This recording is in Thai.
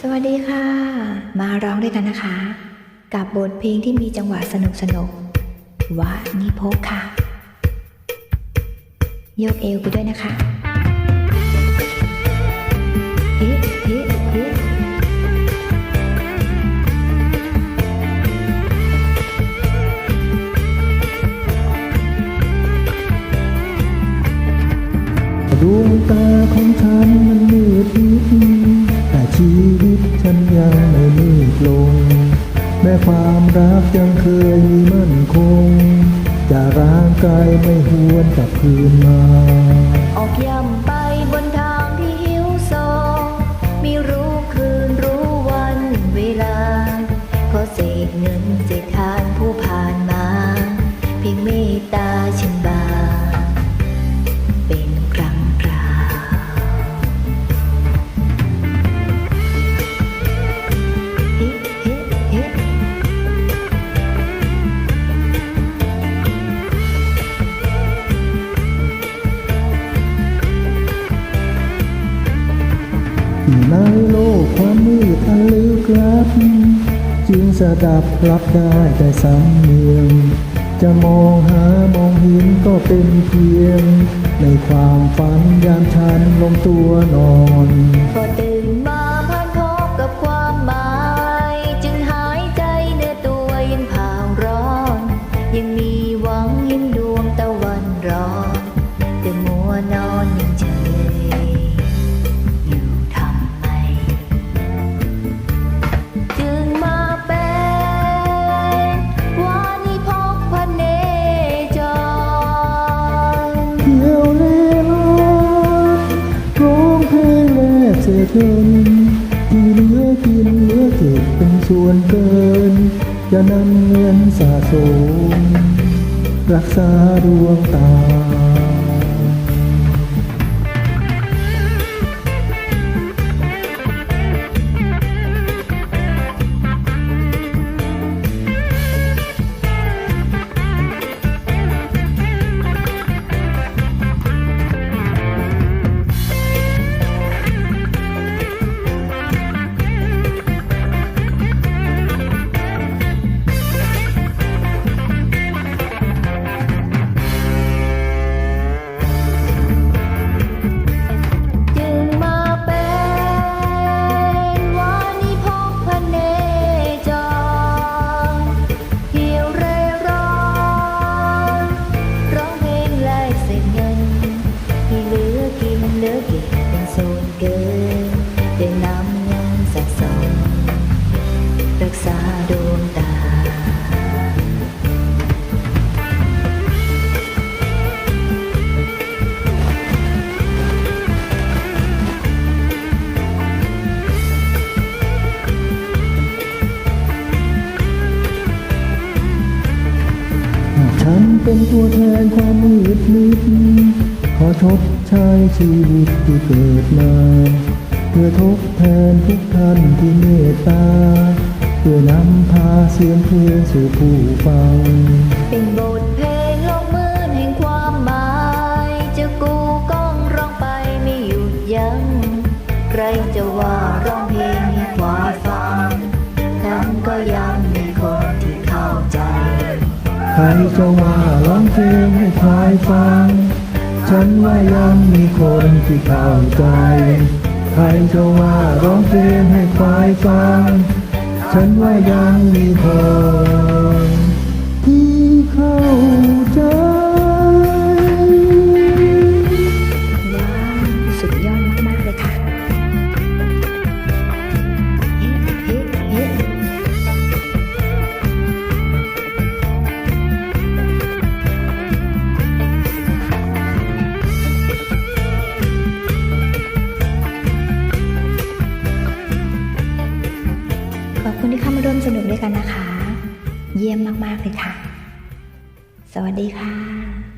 สวัสดีค่ะ มาร้องด้วยกันนะคะ กับบทเพลงที่มีจังหวะสนุกสนุกวะนิพกค่ะ โยกเอวไปด้วยนะคะเฮ้เฮ้เฮ้ดวงตาของฉันมันมืดมิด ชีวิตฉันยังไม่มืดลง แม้ความรักยังเคยมีมั่นคง จะร่างกายไม่หวนกลับคืนมา ออกย่ำไปบนทางที่หิวโซม่รู้คืนรู้วันเวลาขอเศษเงินเศษทานผู้ผ่านมา เพียงเมตตาฉันบา ในโลกความมืดอันลึกลับ จึงสะดับรับได้แต่สำเนียง จะมองหามองเห็นก็เป็นเพียง ในความฝันยามฉันลงตัวนอนพอตื่นมาพันพบกับความหมาย จึงหายใจเนื้อตัวยังเผาร้อน ยังมีหวังเห็นดวงตะวันรอ เกินที่เหลือกินเหลือเก็บเป็นส่วนเกิน จะนำเงินสะสม รักษาดวงตา เป็นตัวแทนความมืดมิดขอทดใช้ชีวิตที่เกิดมา เพื่อทดแทนทุกท่านที่เมตตา เพื่อนำพาเสียงเพลงสู่ผู้ฟัง ใครจะว่าร้องเพลงให้ควายฟัง ฉันว่ายังมีคนที่เข้าใจ ใครจะว่าร้องเพลงให้ควายฟัง ฉันว่ายังมีคน ด้วยกันนะคะ เยี่ยมมาก ๆ เลยค่ะ สวัสดีค่ะ